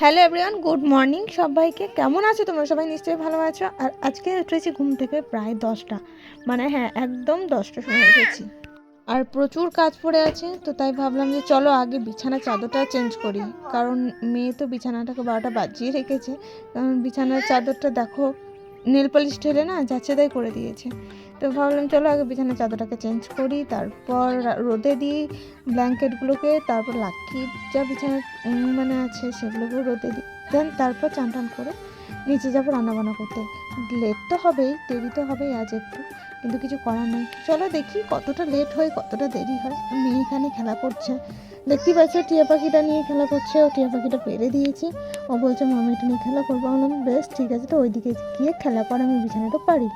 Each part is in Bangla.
হ্যালো এভরিওয়ান গুড মর্নিং সবাইকে কেমন আছো তোমরা? সবাই নিশ্চয়ই ভালো আছো। আর আজকে উঠেছি ঘুম থেকে প্রায় দশটা। মানে হ্যাঁ একদম দশটার সময় উঠেছি। আর প্রচুর কাজ পড়ে আছে, তো তাই ভাবলাম যে চলো আগে বিছানা চাদরটা চেঞ্জ করি। কারণ মেয়ে তো বিছানাটাকে বারোটা বাজিয়ে রেখেছে। কারণ বিছানার চাদরটা দেখো নীল পলিশ ঠেলে না, যাচ্ছে তাই করে দিয়েছে। তো ভাবলাম, চলো আগে বিছানার চাদরটাকে চেঞ্জ করি, তারপর রোদে দিই ব্ল্যাঙ্কেটগুলোকে, তারপর লাক্ষির যা বিছানার মানে আছে সেগুলোকেও রোদে দিই। দেন তারপর চান টান করে নিচে যাব রান্নাবান্না করতে। লেট তো হবেই, দেরি তো হবেই আজ একটু, কিন্তু কিছু করার নেই। চলো দেখি কতটা লেট হয়, কতটা দেরি হয়। মেয়ে এখানে খেলা করছে। দেখতেই পাচ্ছ, টিয়া পাখিটা নিয়ে খেলা করছে, ও টিয়া পাখিটা পেরে দিয়েছি। ও বলছে মামি এটা নিয়ে খেলা করব। বললাম, বেশ, ঠিক আছে। তো ওইদিকে গিয়ে খেলা কর, আমি বিছানাটা পারি।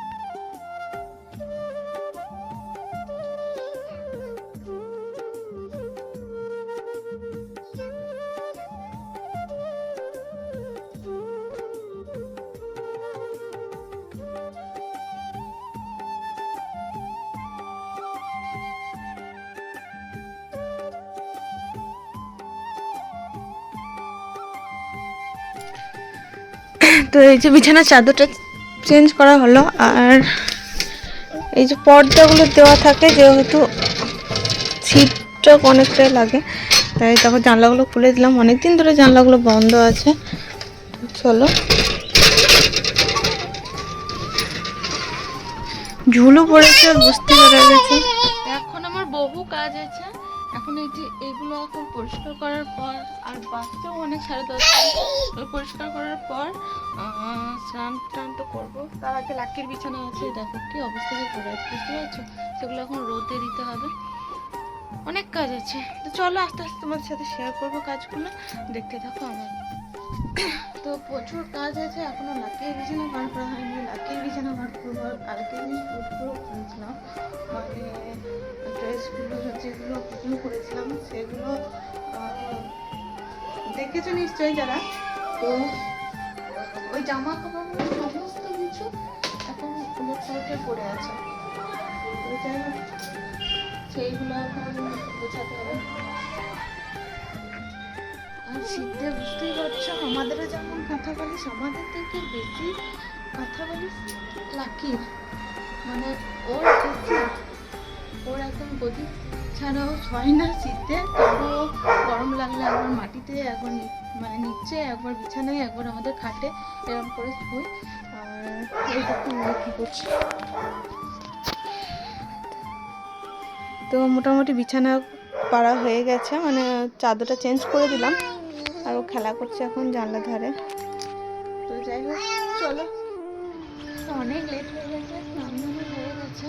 তো এই যে বিছানার চাদরটা চেঞ্জ করা হলো আর এই যে পর্দাগুলো দেওয়া থাকে যেহেতু ছিটটা অনেকটাই লাগে, তাই তারপর জানলাগুলো খুলে দিলাম। অনেকদিন ধরে জানলাগুলো বন্ধ আছে। চলো। ঝুলু পড়েছে বুঝতে পারা গেছে। এখন আমার বহু কাজ আছে। এখন এই যে এগুলো এখন পরিষ্কার করার পর আর বাচ্চাও অনেক দশটা ওগুলো পরিষ্কার করার পর স্নান টান তো করব। তার আগে লাকির বিছানা আছে, দেখো কি অবস্থা যে পড়ে আছে বুঝতে পারছ? সেগুলো এখন রোদে দিতে হবে। অনেক কাজ আছে। তো চলো আস্তে আস্তে তোমার সাথে শেয়ার করব কাজগুলো। দেখতে থাকো আমার। তো প্রচুর কাজ আছে, এখনও লাকির বিছানা বার করা হয়নি। লাকির বিছানা বার করব, কালকে জিনিসপত্রগুলো করেছিলাম। মানে ড্রেসগুলো যেগুলো বুকিং করেছিলাম, সেগুলো দেখেছ নিশ্চয়ই যারা? তো ওই জামা কাপড়গুলো সমস্ত কিছু এখন ওদের সাইডে পড়ে আছে। সেইগুলো এখন গোছাতে হবে। শীতে বুঝতেই পারছ, আমাদেরও যেমন কাঁথা বালিশ আমাদের থেকে বেশি কাঁথা বালিশ লাকির। মানে ওর ওর একদম গদি ছাড়াও ছয় না শীতে তবুও গরম লাগলে একবার মাটিতে, একবার মানে নিচে, একবার বিছানায়, একবার আমাদের খাটে এরকম করে শুই। আর এই দেখো আমরা কী করছি? তো মোটামুটি বিছানা পাড়া হয়ে গেছে মানে চাদরটা চেঞ্জ করে দিলাম। আর ও খেলা করছে এখন জানলা ধারে। তো যাই হোক, চলো। অনেক লেট হয়ে গেছে স্নান হয়ে গেছে।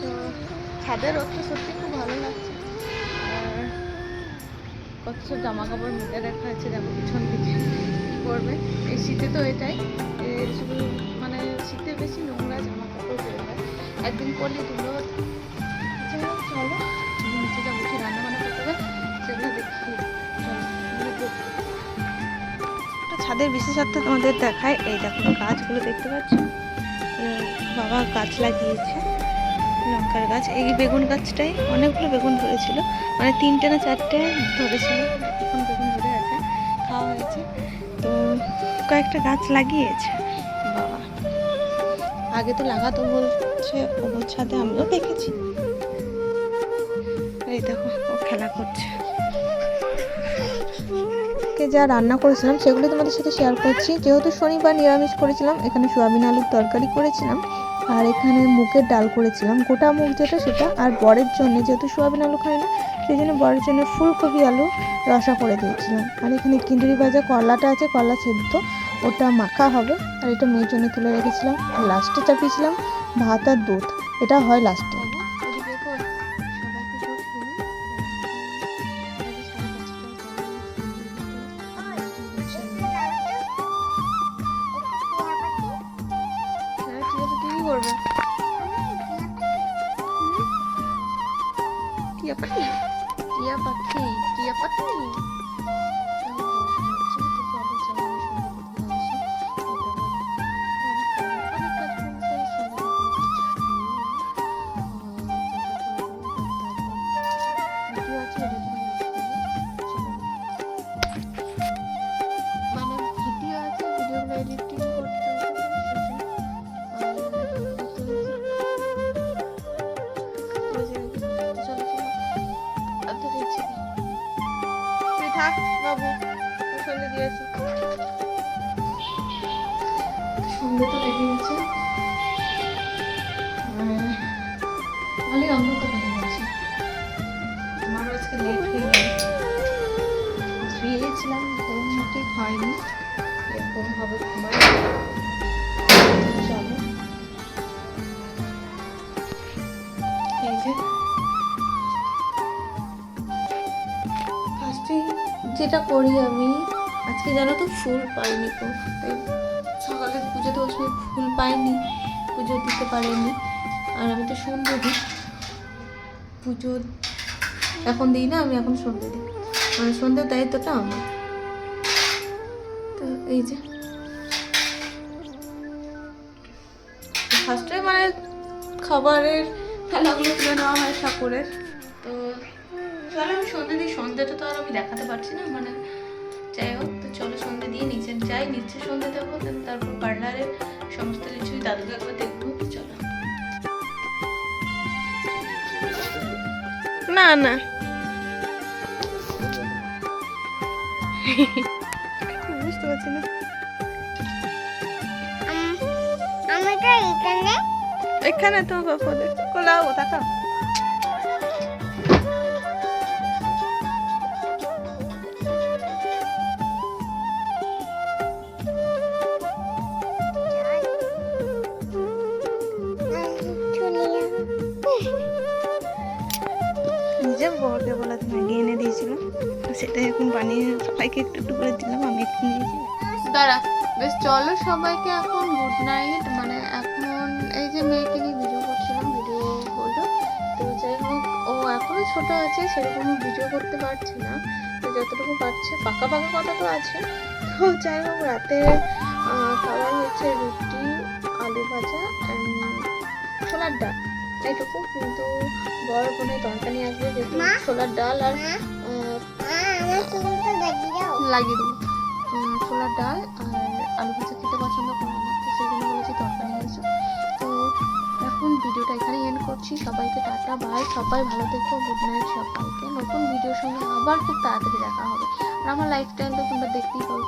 তো ছাদের রোদটা সত্যি খুব ভালো লাগছে। আর কত সব জামা কাপড় মেলে রাখা আছে দেখো পিছন দিকে কী করবে এই শীতে তো এটাই শুধু মানে শীতে বেশি নোংরা জামা কাপড় বের হয় একদিন পরলে ধুলো চলো। ছাদের বিশেষত্ব তোমাদের দেখায়। এই দেখো গাছগুলো দেখতে পাচ্ছ? বাবা গাছ লাগিয়েছে, লঙ্কার গাছ। এই বেগুন গাছটাই অনেকগুলো বেগুন ধরেছিল। মানে তিনটে না চারটে ধরেছিল। এখন বেগুন ধরে আছে, খাওয়া হয়েছে। তো কয়েকটা গাছ লাগিয়েছে, বাবা। আগে তো লাগাতো বলছে ওর ছাদে আমিও দেখেছি। এই দেখো, ও খেলা করছে। কে যা রান্না করেছিলাম, সেগুলো তোমাদের সাথে শেয়ার করছি। যেহেতু শনিবার নিরামিষ করেছিলাম, এখানে সোয়াবিন আলুর তরকারি করেছিলাম, আর এখানে মুগের ডাল করেছিলাম। গোটা মুগ যেটা সেটা, আর বরের জন্য, যেহেতু সোয়াবিন আলু খায় না, সেই জন্য বরের জন্য ফুলকপি আলু রসা করে দিয়েছিলাম। আর এখানে কিন্দুরি ভাজা করলাটা আছে কলা সেদ্ধ, ওটা মাখা হবে। আর এটা মেয়ের জন্য তুলে রেখেছিলাম। লাস্টে চাপিয়েছিলাম ভাত আর দুধ। এটা হয় লাস্টে টিয়া পাখি টিয়া পাখি টিয়া পাখি Thank you. আমি সন্ধে দিয়েছি। সন্ধে তো লেগে গেছে। ভালোই অন্ধকার হয়ে গেছে। আমারও আজকে লেট হয়ে শুয়েছিলাম ঘুম মোটেই হয়নি। এরকম হবে ঘুমাই। চলো। এই যে যেটা করি আমি, আজকে জানো তো ফুল পাইনি তো, তাই সকালে পুজো দেওয়ার সময় ফুল পাইনি, পুজো দিতে পারিনি। আর আমি তো সন্ধ্যে দিই পুজো এখন দিই না, আমি এখন সন্ধ্যে দিই মানে সন্ধ্যের দায়িত্বটা আমার। তো এই যে। ফার্স্টে মানে খাবারের খেলাগুলো তুলে নেওয়া হয় ঠাকুরের। তো চলো আমি সন্ধ্যে দিই সন্ধ্যাটা তো আর আমি দেখাতে পারছি না মানে যাই হোক তো চলো সন্ধ্যে দিয়ে নিচে যাই নিচে সন্ধ্যে দেবো তারপর পার্লারে সমস্ত কিছুই দাদুকে একবার দেখব চলো। না না। বুঝতে পারছি না। এখানে তো বাপদের কোলাও তাকা নিজে বরকে বলা ম্যাগি এনে দিয়েছিল তো সেটাই এখন বানিয়ে সবাইকে একটু একটু করে দিলাম, আমি একটু নিয়েছি দাঁড়া, বেশ চলো সবাইকে এখন গুড নাইট মানে এখন এই যে মেয়েকে নিয়ে ভিডিও করছিলাম ভিডিও হলো তো যাই হোক, ও এখনও ছোট আছে, সেরকম ভিডিও করতে পারছে না। তো যতটুকু পারছে, পাকা পাকা কথা তো আছে। তো যাই হোক, রাতে খাবার হচ্ছে রুটি, আলু ভাজা ছোলার ডাল। এইটুকু কিন্তু বড় কোনো তরকারি আসবে যেহেতু ছোলার ডাল আর লাগিয়ে দেবো। ছোলার ডাল আর আলু ভাজা খেতে পছন্দ করে না তো সেই জন্য বলেছি তরকারি হয়েছে তো এখন ভিডিওটা এখানে এন্ড করছি। সবাইকে টাটা বাই সবাই ভালো থেকো গুড নাইট সবাইকে। নতুন ভিডিওর সঙ্গে আবার খুব তাড়াতাড়ি দেখা হবে। আর আমার লাইফস্টাইল তো তোমরা দেখতেই পাবে